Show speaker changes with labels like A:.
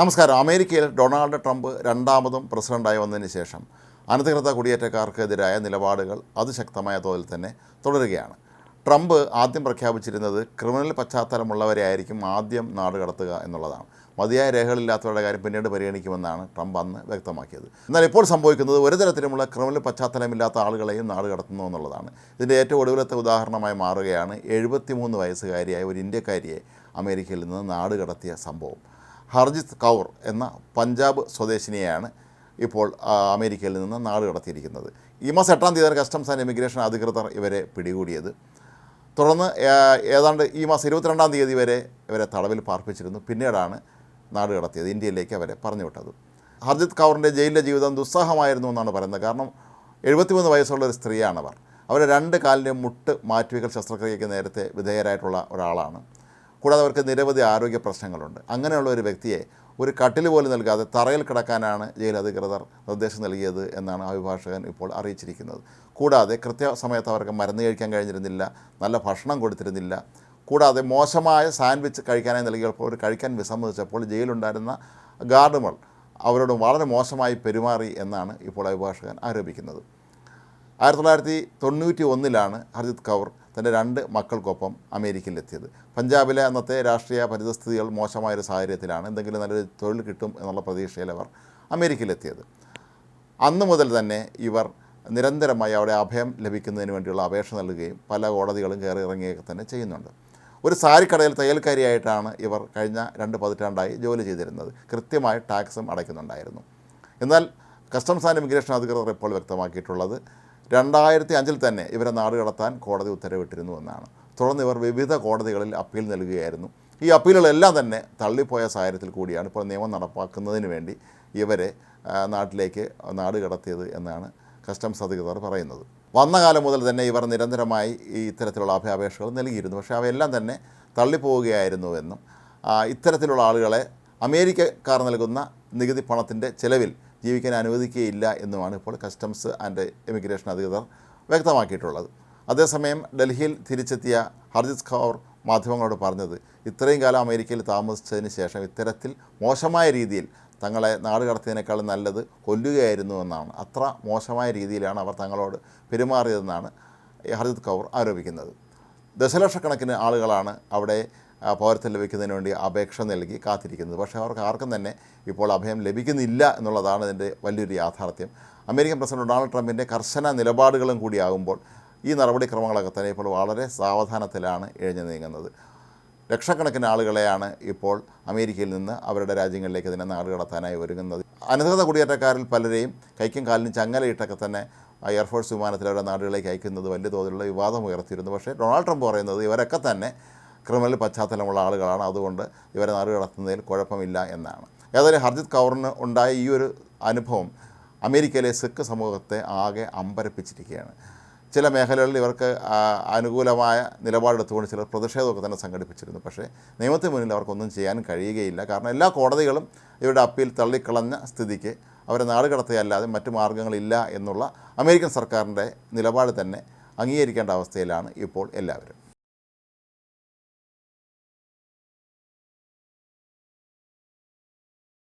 A: നമസ്കാരം. അമേരിക്കയിൽ Donald Trump രണ്ടാമതും പ്രസിഡന്റായി വന്നതിന് ശേഷം അനധികൃത കുടിയേറ്റക്കാർക്കെതിരായ നിലപാടുകൾ അതിശക്തമായ തോതിൽ തന്നെ തുടരുകയാണ്. ട്രംപ് ആദ്യം പ്രഖ്യാപിച്ചിരുന്നത് ക്രിമിനൽ പശ്ചാത്തലമുള്ളവരെ ആയിരിക്കും ആദ്യം നാട് കടത്തുക എന്നുള്ളതാണ്. മതിയായ രേഖകളില്ലാത്തവരുടെ കാര്യം പിന്നീട് പരിഗണിക്കുമെന്നാണ് ട്രംപ് അന്ന് വ്യക്തമാക്കിയത്. എന്നാൽ ഇപ്പോൾ സംഭവിക്കുന്നത് ഒരു തരത്തിലുമുള്ള ക്രിമിനൽ പശ്ചാത്തലമില്ലാത്ത ആളുകളെയും നാട് കടത്തുന്നു എന്നുള്ളതാണ്. ഇതിന്റെ ഏറ്റവും ഒടുവിലത്തെ ഉദാഹരണമായി മാറുകയാണ് എഴുപത്തിമൂന്ന് വയസ്സുകാരിയായ ഒരു ഇന്ത്യക്കാരിയെ അമേരിക്കയിൽ നിന്ന് നാട് കടത്തിയ സംഭവം. ഹർജിത് കൗർ എന്ന പഞ്ചാബ് സ്വദേശിനിയാണ് ഇപ്പോൾ അമേരിക്കയിൽ നിന്ന് നാട് കടത്തിയിരിക്കുന്നത്. ഈ മാസം എട്ടാം തീയതി കസ്റ്റംസ് ആൻഡ് ഇമിഗ്രേഷൻ അധികൃതർ ഇവരെ പിടികൂടിയത്. തുടർന്ന് ഏതാണ്ട് ഈ മാസം ഇരുപത്തിരണ്ടാം തീയതി വരെ ഇവരെ തടവിൽ പാർപ്പിച്ചിരുന്നു. പിന്നീടാണ് നാട് കടത്തിയത് ഇന്ത്യയിലേക്ക് അവരെ പറഞ്ഞുവിട്ടത്. ഹർജിത് കൗറിന്റെ ജയിലിലെ ജീവിതം ദുസ്സഹമായിരുന്നു എന്നാണ് പറയുന്നത്. കാരണം എഴുപത്തിമൂന്ന് വയസ്സുള്ള ഒരു സ്ത്രീയാണ് അവർ അവരെ രണ്ട് കാലിന്റെ മുട്ട് മാറ്റിവെക്കൽ ശസ്ത്രക്രിയയ്ക്ക് നേരത്തെ വിധേയരായിട്ടുള്ള ഒരാളാണ്. കൂടാതെ അവർക്ക് നിരവധി ആരോഗ്യ പ്രശ്നങ്ങളുണ്ട്. അങ്ങനെയുള്ള ഒരു വ്യക്തിയെ ഒരു കട്ടിൽ പോലും നൽകാതെ തറയിൽ കിടക്കാനാണ് ജയിൽ അധികൃതർ നിർദ്ദേശം നൽകിയത് എന്നാണ് അഭിഭാഷകൻ ഇപ്പോൾ അറിയിച്ചിരിക്കുന്നത്. കൂടാതെ കൃത്യസമയത്ത് അവർക്ക് മരുന്ന് കഴിക്കാൻ കഴിഞ്ഞിരുന്നില്ല നല്ല ഭക്ഷണം കൊടുത്തിരുന്നില്ല. കൂടാതെ മോശമായ സാൻഡ്വിച്ച് കഴിക്കാനായി നൽകിയപ്പോൾ അവർ കഴിക്കാൻ വിസമ്മതിച്ചപ്പോൾ ജയിലുണ്ടായിരുന്ന ഗാർഡുകൾ അവരോട് വളരെ മോശമായി പെരുമാറി എന്നാണ് ഇപ്പോൾ അഭിഭാഷകൻ ആരോപിക്കുന്നത്. ആയിരത്തി തൊള്ളായിരത്തി തൊണ്ണൂറ്റി ഒന്നിലാണ് ഹർജിത് കൗർ തന്റെ രണ്ട് മക്കൾക്കൊപ്പം അമേരിക്കയിലെത്തിയത്. പഞ്ചാബിലെ അന്നത്തെ രാഷ്ട്രീയ പരിതസ്ഥിതികൾ മോശമായൊരു സാഹചര്യത്തിലാണ് എന്തെങ്കിലും നല്ലൊരു തൊഴിൽ കിട്ടും എന്നുള്ള പ്രതീക്ഷയിൽ അവർ അമേരിക്കയിലെത്തിയത്. അന്ന് മുതൽ തന്നെ ഇവർ നിരന്തരമായി അവിടെ അഭയം ലഭിക്കുന്നതിന് വേണ്ടിയുള്ള അപേക്ഷ നൽകുകയും പല കോടതികളും കയറി ഇറങ്ങുകയൊക്കെ തന്നെ ചെയ്യുന്നുണ്ട്. ഒരു സാരിക്കടയിൽ തയ്യൽക്കാരിയായിട്ടാണ് ഇവർ കഴിഞ്ഞ രണ്ട് പതിറ്റാണ്ടായി ജോലി ചെയ്തിരുന്നത്. കൃത്യമായി ടാക്സും അടയ്ക്കുന്നുണ്ടായിരുന്നു. എന്നാൽ കസ്റ്റംസ് ആൻഡ് ഇമിഗ്രേഷൻ അധികൃതർ ഇപ്പോൾ വ്യക്തമാക്കിയിട്ടുള്ളത് രണ്ടായിരത്തി അഞ്ചിൽ തന്നെ ഇവരെ നാട് കടത്താൻ കോടതി ഉത്തരവിട്ടിരുന്നു എന്നാണ്. തുടർന്ന് ഇവർ വിവിധ കോടതികളിൽ അപ്പീൽ നൽകുകയായിരുന്നു. ഈ അപ്പീലുകളെല്ലാം തന്നെ തള്ളിപ്പോയ സാഹചര്യത്തിൽ കൂടിയാണ് ഇപ്പോൾ നിയമം നടപ്പാക്കുന്നതിന് വേണ്ടി ഇവരെ നാട്ടിലേക്ക് നാട് കടത്തിയത് എന്നാണ് കസ്റ്റംസ് അധികൃതർ പറയുന്നത്. വന്ന കാലം മുതൽ തന്നെ ഇവർ നിരന്തരമായി ഈ ഇത്തരത്തിലുള്ള അഭയാപേക്ഷകൾ നൽകിയിരുന്നു. പക്ഷേ അവയെല്ലാം തന്നെ തള്ളിപ്പോവുകയായിരുന്നുവെന്നും ഇത്തരത്തിലുള്ള ആളുകളെ അമേരിക്കക്കാർ നൽകുന്ന നികുതി പണത്തിന്റെ ചെലവിൽ ജീവിക്കാൻ അനുവദിക്കുകയില്ല എന്നുമാണ് ഇപ്പോൾ കസ്റ്റംസ് ആൻഡ് ഇമിഗ്രേഷൻ അധികൃതർ വ്യക്തമാക്കിയിട്ടുള്ളത്. അതേസമയം ഡൽഹിയിൽ തിരിച്ചെത്തിയ ഹർജിത് കൗർ മാധ്യമങ്ങളോട് പറഞ്ഞത് ഇത്രയും കാലം അമേരിക്കയിൽ താമസിച്ചതിന് ശേഷം ഇത്തരത്തിൽ മോശമായ രീതിയിൽ തങ്ങളെ നാട് കടത്തിയതിനേക്കാൾ നല്ലത് കൊല്ലുകയായിരുന്നു എന്നാണ്. അത്ര മോശമായ രീതിയിലാണ് അവർ തങ്ങളോട് പെരുമാറിയതെന്നാണ് ഹർജിത് കൗർ ആരോപിക്കുന്നത്. ദശലക്ഷക്കണക്കിന് ആളുകളാണ് അവിടെ പൗരത്വം ലഭിക്കുന്നതിന് വേണ്ടി അപേക്ഷ നൽകി കാത്തിരിക്കുന്നത്. പക്ഷേ അവർക്ക് ആർക്കും തന്നെ ഇപ്പോൾ അഭയം ലഭിക്കുന്നില്ല എന്നുള്ളതാണ് ഇതിന്റെ വലിയൊരു യാഥാർത്ഥ്യം. അമേരിക്കൻ പ്രസിഡന്റ് ഡൊണാൾഡ് ട്രംപിന്റെ കർശന നിലപാടുകളും കൂടിയാകുമ്പോൾ ഈ നടപടിക്രമങ്ങളൊക്കെ തന്നെ ഇപ്പോൾ വളരെ സാവധാനത്തിലാണ് എഴുതി നീങ്ങുന്നത്. ലക്ഷക്കണക്കിന് ആളുകളെയാണ് ഇപ്പോൾ അമേരിക്കയിൽ നിന്ന് അവരുടെ രാജ്യങ്ങളിലേക്ക് ഇതിനെ നാട് കടത്താനായി ഒരുങ്ങുന്നത്. അനധികൃത കുടിയേറ്റക്കാരിൽ പലരെയും കൈക്കും കാലിനും ചങ്ങലയിട്ടൊക്കെ തന്നെ എയർഫോഴ്സ് വിമാനത്തിൽ അവരുടെ നാടുകളിലേക്ക് അയക്കുന്നത് വലിയ തോതിലുള്ള വിവാദം ഉയർത്തിയിരുന്നു. പക്ഷേ ഡൊണാൾഡ് ട്രംപ് പറയുന്നത് ഇവരൊക്കെ തന്നെ ക്രിമിനൽ പശ്ചാത്തലമുള്ള ആളുകളാണ്. അതുകൊണ്ട് ഇവരെ നാട് കടത്തുന്നതിൽ കുഴപ്പമില്ല എന്നാണ്. ഏതായാലും ഹർജിത് കൗറിന് ഉണ്ടായ ഈ ഒരു അനുഭവം അമേരിക്കയിലെ സിഖ് സമൂഹത്തെ ആകെ അമ്പരപ്പിച്ചിരിക്കുകയാണ്. ചില മേഖലകളിൽ ഇവർക്ക് അനുകൂലമായ നിലപാടെടുത്തുകൊണ്ട് ചിലർ പ്രതിഷേധമൊക്കെ തന്നെ സംഘടിപ്പിച്ചിരുന്നു. പക്ഷേ നിയമത്തിന് മുന്നിൽ അവർക്കൊന്നും ചെയ്യാൻ കഴിയുകയില്ല. കാരണം എല്ലാ കോടതികളും ഇവരുടെ അപ്പീൽ തള്ളിക്കളഞ്ഞ സ്ഥിതിക്ക് അവരെ നാടുകടത്തുകയല്ലാതെ മറ്റു മാർഗങ്ങളില്ല എന്നുള്ള അമേരിക്കൻ സർക്കാരിന്റെ നിലപാട് തന്നെ അംഗീകരിക്കേണ്ട അവസ്ഥയിലാണ് ഇപ്പോൾ എല്ലാവരും.